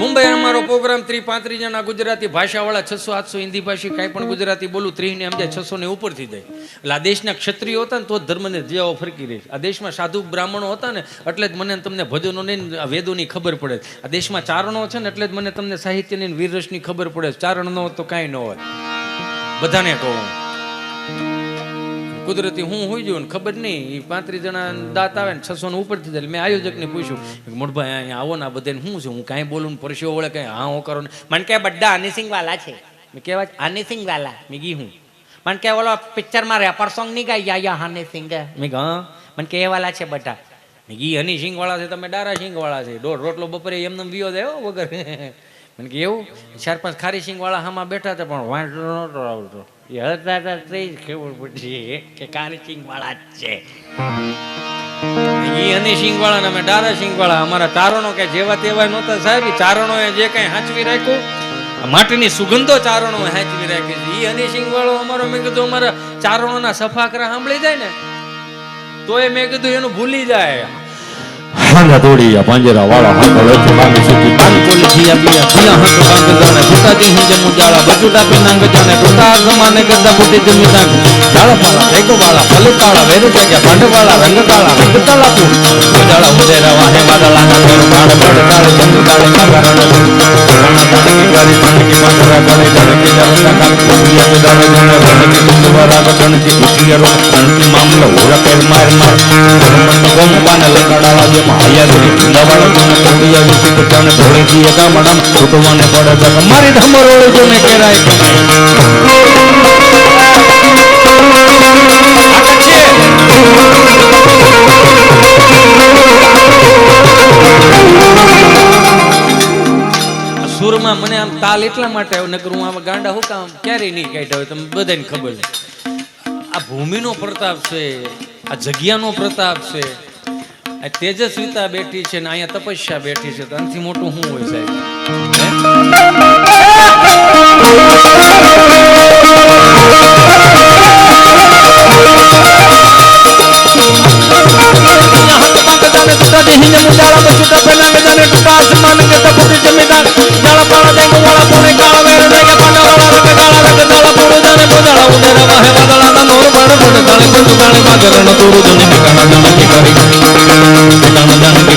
મુંબઈ અમારો પ્રોગ્રામ ત્રી પાંત્રીસ જણા ગુજરાતી ભાષાવાળા, છસો આઠસો હિન્દી ભાષી, કાંઈ પણ ગુજરાતી બોલું, ત્રીને સમજાય છસો ને ઉપરથી જાય. એટલે આ દેશના ક્ષત્રિયો હતા ને તો જ ધર્મને જવાઓ ફરકી રહી. આ દેશમાં સાધુ બ્રાહ્મણો હતા ને એટલે જ મને તમને ભજનો ને વેદોની ખબર પડે. આ દેશમાં ચારણો છે ને એટલે જ મને તમને સાહિત્યની વીરરસની ખબર પડે. ચારણ ન તો કાંઈ ન હોય. બધાને કહું. કુદરતી હું હોઈ ને ખબર નહીં. એ પાંત્રીસ જણા દાંત આવે ને છસો ને ઉપરથી જાય એટલે મેં આયોજકને પૂછ્યું. મોટભાઈ અહીંયા આવો ને આ બધાને શું છે? હું કાંઈ બોલું ને પરસ્યો વળે કાંઈ? હા, હું કરો ને? મને કે બધા હનીસિંગ વાલા છે. મેં કહેવાય હનીસિંગ વાલા. મેં ગી હું. મને કે ઓલો પિક્ચરમાં રેપર સોંગ નહીં ગાઈ યા હની સિંગ. મેં કહ્યું હા. મને કે એ વાલા છે બધા. મેં ગી હની સિંગ વાળા છે, તમે ડારા સિંગ વાળા છે. દોઢ રોટલો બપોરે એમને વિયો જાય વગર. મને કે એવું? ચાર પાંચ ખારી સિંગ વાળા હામાં બેઠા હતા, પણ વાંચો નહોતો આવતો. એ હતા હતા જ ખબર પડી કે કારી સિંગવાળા જ છે. ઈ અને સિંગવાળા ને અમે ડારા સિંગવાળા અમારા ચારણો કે જેવા તેવા નહોતા સાહેબ ચારણો એ જે કઈ હાંચવી રાખ્યું માટીની સુગંધો ચારણો હાંચવી રાખી છે. એ હની સિંગવાળો અમારો, મેં કીધું અમારા ચારણોના સફાકરા સાંભળી જાય ને તો એ મેં કીધું એનું ભૂલી જાય. હાંગા દોડિયા પાંજરા વાળા હાંગા વેચે બાંધી સુધી કાનપુલ જીયા પિયા પિયા હંક બાંધ જાણે ફૂટાતી હિંજ મુજાળા બચુટા પિનાંગ જાણે ટૂટા સમાને ગદ્દા ફૂટી જમી તાંગ. જાળા પાળા રેગો વાળા ભલે કાળા, વેરુ જાગ્યા, ભાંડ વાળા, રંગ કાળા રંગ કાળા પૂર મુજાળા ઉદેરા વાહે, વાદળા ના ઘર કાળ, બળ, કાળ, ચંદુ, કાળે કાગરણ રાણા જાણે કે ગારી જાણે કે બાંધરા કાળે જાણે કે જાવતા કાળ કુડિયા કે દાડે, જાણે રણે કે કુંદવારા ગણ કે ઉઠિયરો મામલો ઓરા પેર, માર માર. ગમ મારી ને સુરમાં મને આમ તાલ એટલા માટે આવ્યો નકર હું ગાંડા હું કામ ક્યારેય નહીં કાઢ્યા હોય, તમને બધાને ખબર છે. આ ભૂમિનો પ્રતાપ છે, આ જગ્યાનો પ્રતાપ છે આ તેજસ્વીતા બેઠી છે ને અહીંયા તપસ્યા બેઠી છે, તો આનાથી મોટું શું હોય સાહેબ?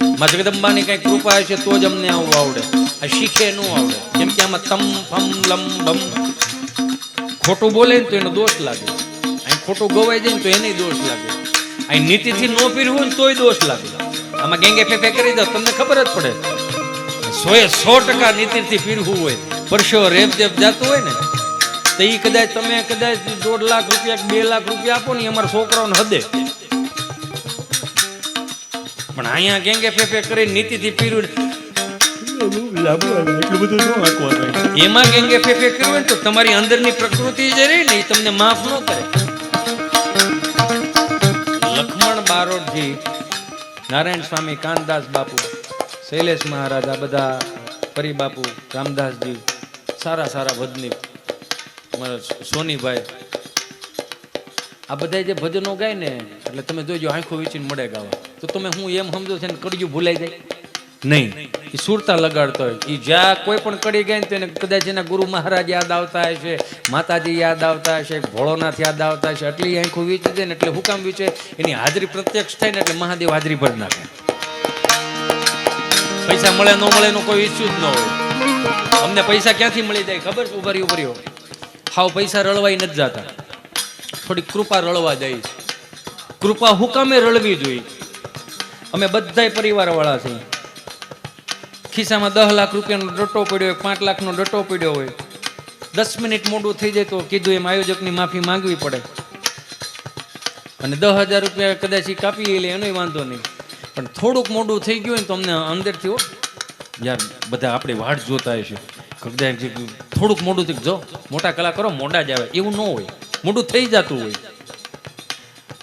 માં કઈ કૃપા હશે તો જ અમને આવું આવડે. આ શીખે ન આવડે. કેમ કે આમાં તમ ફમ લમ, બમ. ખોટું બોલે ને તો એનો દોષ લાગે. અહીં ખોટું ગવાઈ જાય ને તો એને દોષ લાગે. અહીં નીતિથી નો પીરવું ને તોય દોષ લાગે. આમાં ગેંગે ફેફે કરી દો, તમને ખબર જ પડે. સો એ સો ટકા નીતિથી પીરવું હોય. પરસો રેપ જેપ જાતું હોય ને, તો એ કદાચ તમે કદાચ દોઢ લાખ રૂપિયા બે લાખ રૂપિયા આપો ને અમારા છોકરાઓને હદે. પણ અહીંયા ગેંગે ફેફે કરી નીતિથી પીરું. એમાં ગેંગે ફેફે કર્યું હોય તો તમારી અંદરની પ્રકૃતિ જે રહી ને એ તમને માફ ન કરે. લખમણ બારોટજી, નારાયણ સ્વામી, કાનદાસ બાપુ, શૈલેષ મહારાજ, આ બધા પરી બાપુ, રામદાસજી, સારા સારા ભજની સોનીભાઈ. આ બધા જે ભજનો ગાય ને, એટલે તમે જોજો આંખો વીચીને મળે ગાવા. તો તમે હું એમ સમજો છે કડિયું ભૂલાઈ જાય? નહીં. એ સુરતા લગાડતો હોય. એ જ્યાં કોઈ પણ કડી ગઈ ને તો કદાચ એના ગુરુ મહારાજ યાદ આવતા હશે માતાજી યાદ આવતા હશે ભોળોનાથ યાદ આવતા હશે એટલી આંખો વીચી જાય ને એટલે હુકામ વીચે? એની હાજરી પ્રત્યક્ષ થાય ને એટલે મહાદેવ હાજરી ભર નાખે. પૈસા મળે ન મળે એનો કોઈ ઇસ્યુ જ ન હોય. અમને પૈસા ક્યાંથી મળી જાય? ખબર છે? ઉભરી ઉભરી હાવ પૈસા રળવાઈ નથી જતા. થોડી કૃપા રળવા જાય છે કૃપા હુકામે રળવી જોઈએ? અમે બધાય પરિવારવાળા છીએ. ખિસ્સામાં દસ લાખ રૂપિયાનો ડટ્ટો પડ્યો હોય, પાંચ લાખનો ડટો પડ્યો હોય. દસ મિનિટ મોડું થઈ જાય તો કીધું એમ આયોજકની માફી માંગવી પડે. અને દસ હજાર રૂપિયા કદાચ એ કાપી લે, એનોય વાંધો નહીં. પણ થોડુંક મોડું થઈ ગયું હોય તો અમને અંદરથી યાર બધા આપણી વાટ જોતા હશે. કદાચ થોડુંક મોડું થઈ, જો, મોટા કલાકારો મોડા જ આવે, એવું ન હોય. મોડું થઈ જતું હોય.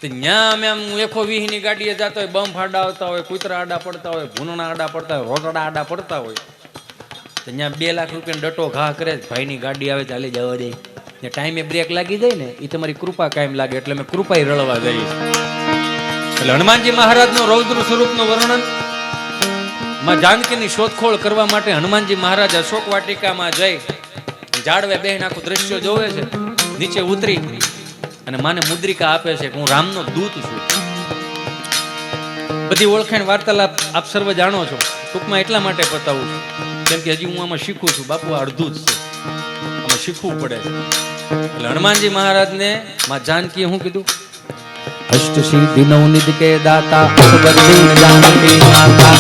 તો ત્યાં અમે આમ એકો વીહની ગાડીએ જતા હોય બમ આડા આવતા હોય, કૂતરા આડા પડતા હોય ભૂનણા આડા પડતા હોય, રોટડા આડા પડતા હોય. ત્યાં બે લાખ રૂપિયાનો ડટો ઘા કરે, ભાઈની ગાડી આવે ચાલી જવા દે. ને ટાઈમે બ્રેક લાગી જાય ને એ તમારી કૃપા કાયમ લાગે, એટલે મેં કૃપા રળવા જઈએ. એટલે હનુમાનજી મહારાજનો રૌદ્ર સ્વરૂપનું વર્ણન, માં જાનકીની શોધખોળ કરવા માટે હનુમાનજી મહારાજ અશોક વાટિકામાં જઈ જાડવે બેહીને આખું દ્રશ્યો જોવે છે, નીચે ઉતરી અને માને મુદ્રિકા આપે છે કે હું રામનો દૂત છું. બધી ઓળખાણ વાર્તાલાપ આપ સર્વ જાણો છો. ટૂંકમાં એટલા માટે બતાવું છું. કેમ કે હજી હું આમાં શીખું છું. બાપુ આ અડધું જ છે. આમાં શીખવું પડે છે. એટલે હનુમાનજી મહારાજને માં જાનકીએ શું કીધું? અષ્ટ સિદ્ધિ નવનિધિ કે દાતા અસબદ્દીન જાનકી માતા.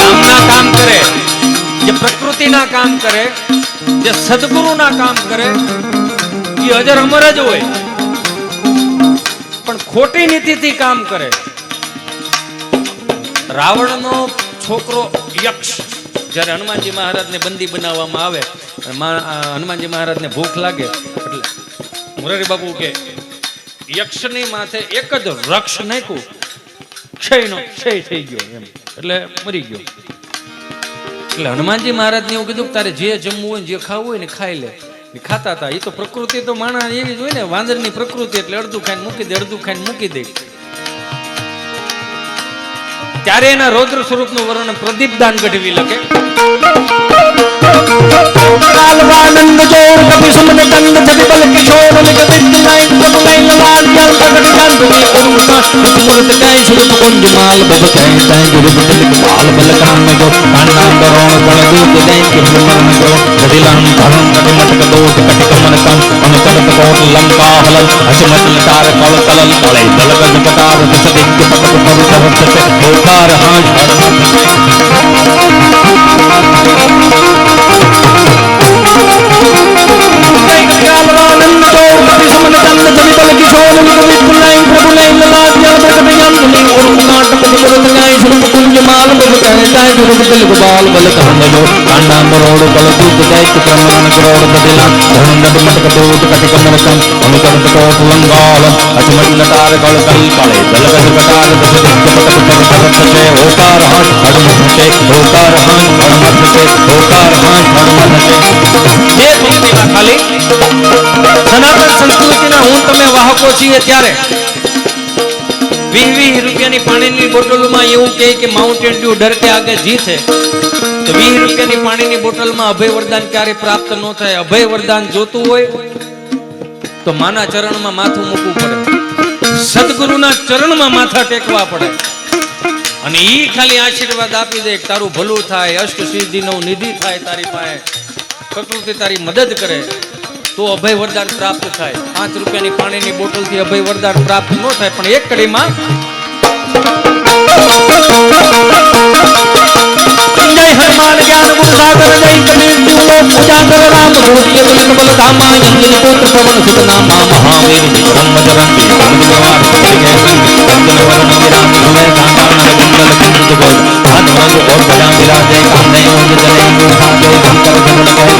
રામના કામ કરે જે પ્રકૃતિના કામ કરે જે સદગુરુના કામ કરે એ અજર અમર જ હોય. પણ ખોટી નીતિથી કામ કરે રાવણનો છોકરો યક્ષ, જ્યારે હનુમાનજી મહારાજને બંદી બનાવવામાં આવે હનુમાનજી મહારાજને ભૂખ લાગે, એટલે મુરારી બાપુ કે, યક્ષની માથે એક જ રક્ષ નાખ્યું, ક્ષયનો ક્ષય થઈ ગયો એમ, એટલે મરી ગયો. એટલે હનુમાનજી મહારાજને એવું કીધું કે તારે જે જમવું હોય જે ખાવું હોય ને ખાઈ લે. ખાતા હતા. એ તો પ્રકૃતિ તો માણસ એવી જોઈએ ને, વાંદરની પ્રકૃતિ એટલે અડધું ખાઈને મૂકી દે, અડધું ખાઈને મૂકી દે. ત્યારે એના રૌદ્ર સ્વરૂપનું વર્ણન પ્રદીપ દાન ગઢવી લખે કાલવાનંદ ચોર કપિ સુમન કંદ જબિબલ કિશોર જગદિન નાય ಕುಂಜು ಮಾಲ ಬದು ಕೈತಾಯಿ ಗುರು ಬಿಡಲಿ ಮಾಲ ಬಲ ಕಾಮಗೋ ಕಣ್ಣ ಕರೋಣ ಬಳಗು ಗಿದೈಕಿ ಹಿಮನಗೋ ಗದಿಲಂ ಧನಂ ಕಟಿಮಟಕ ದೋಟ ಕಟಿಕ ಮನಕಂ ಅನುಕರತ ಕೋಟ ಲಂಕಾ ಹಲಂ ಅಸಮತಲ ತಾರ ಕಳ ಕಲಂ ಕಳೈ ದಲಕ ಜಗತಾರ ದಸ ದಿಕ್ಕ ಪಟಕ ಪವಿತ ವರ್ತಕ ಹೋಕಾರ ಹಾಜ್ ಕೈಕಾಲವಾನಂದ ಗೌರಪತಿ ಸಮನ ತಂದ ಜವಿಬಲ ಕಿಶೋರನ ಕವಿ ಪುಲ್ಲೈ ಪ್ರಭುಲೈ ಲಲಾದ होकार हाथ कालवानंद जोर कपि सुमन कंद जबि बल किशोर निज विद्य नायक प्रभु नैन लाल जल प्रकट कांत में करुणा टपक मूर्त कै सुरत कुंज माल बब कै तै गुरु तिलक बाल बल काम गो कांडाम बरोड़ बल दूत दै कि प्रमाण करोड़ बदिला धन नट मटक दोट कटि कमर कम अनुकरत कोट लंगाल अचमट लटार कल कल कले दल गज कटार दस दिग्ग पटक पर सरत से होकार हाथ हनुमत से होकार हाथ हनुमत से होकार हाथ हनुमत से બે પંક્તિમાં ખાલી સનાતન સંસ્કૃતિના હું તમે વાહકો છીએ ત્યારે વીસ રૂપિયાની પાણીની બોટલમાં એવું કહે કે માઉન્ટેન ડ્યુ ડરતે આગે છે. તો વીસ રૂપિયાની પાણીની બોટલમાં અભય વરદાન ક્યારે પ્રાપ્ત ન થાય? અભય વરદાન જોતું હોય તો માના ચરણમાં માથું મૂકવું પડે. સદગુરુના ચરણમાં માથા ટેકવા પડે. અને એ ખાલી આશીર્વાદ આપી દે તારું ભલું થાય અષ્ટ સિદ્ધિનો નિધિ થાય તારી પાસે. પ્રકૃતિ તારી મદદ કરે. તો અભય વરદાન પ્રાપ્ત થાય પાંચ રૂપિયાની પાણીની બોટલથી અભય વરદાન પ્રાપ્ત ન થાય પણ એક કડીમાં જય હરમાન જ્ઞાન ગુણ સાગર જય ગણેશ જુઓ પૂજા કર રામ ભૂતિય બલન બલ ધામા અંજન પુત્ર પવન સુત નામા મહાવીર બ્રહ્મ જરન ભૂમિ જવાર જય સંગ અંજન વર મંદિરા ભુવન ધામા નંદન કુંજ બોલ ભગવાન ઓર ભજન વિરાજે કામ નહીં હોય જય ગુણ સાગર જય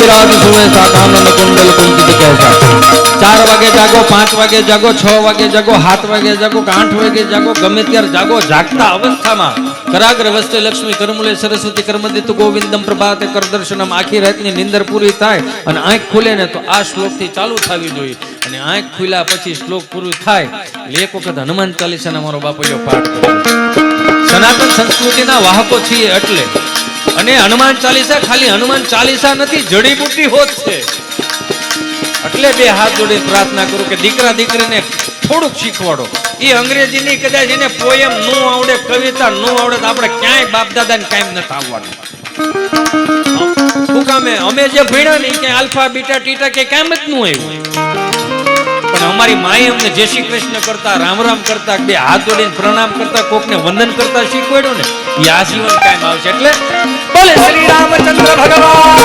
વિરાગ સુવે કાનન કુંડલ કુંજિત કહેતા ચાર વાગે જાગો, પાંચ વાગે જાગો, છ વાગે જાગો, સાત વાગે જાગો, આઠ વાગે જાગો, ગમે ત્યારે જાગો, જાગતા અવસ્થામાં કરાગ્ર વસ્તે લક્ષ્મી, કરમુલે, સરસ્વતી, કર્મદિત, ગોવિંદમ, પ્રભાતે કરદર્શનમ આખી રાતની નિંદર પૂરી થાય અને આંખ ખુલે ને તો આ શ્લોકથી ચાલુ થવી જોઈએ. અને આંખ ખુલ્યા પછી શ્લોક પૂરું થાય, એક વખત હનુમાન ચાલીસાના મારો બાપુએ પાઠ કર્યો. સનાતન સંસ્કૃતિના વાહકો છીએ એટલે અને હનુમાન ચાલીસા ખાલી હનુમાન ચાલીસા નથી જડીબુટી હોત છે. એટલે બે હાથ જોડે પ્રાર્થના કરું કે દીકરા દીકરીને થોડુંક શીખવાડો. એ અંગ્રેજીની કદાચ એને પોયમ નો આવડે, કવિતા નો આવડે તો આપણે ક્યાંય બાપ દાદાને કાયમ નથી આવવાનું. શું કામે અમે જે ભણ્યા ને ક્યાંય આલ્ફા, બીટા, ટીટા કે કામ જ નું આવ્યું. અમારી માએ અમને જય શ્રી કૃષ્ણ કરતા, રામ રામ કરતા, બે હાથ જોડીને પ્રણામ કરતા, કોકને વંદન કરતા શીખવાડ્યું ને એ આજીવન કાયમ આવશે. એટલે બોલે શ્રી રામચંદ્ર ભગવાન!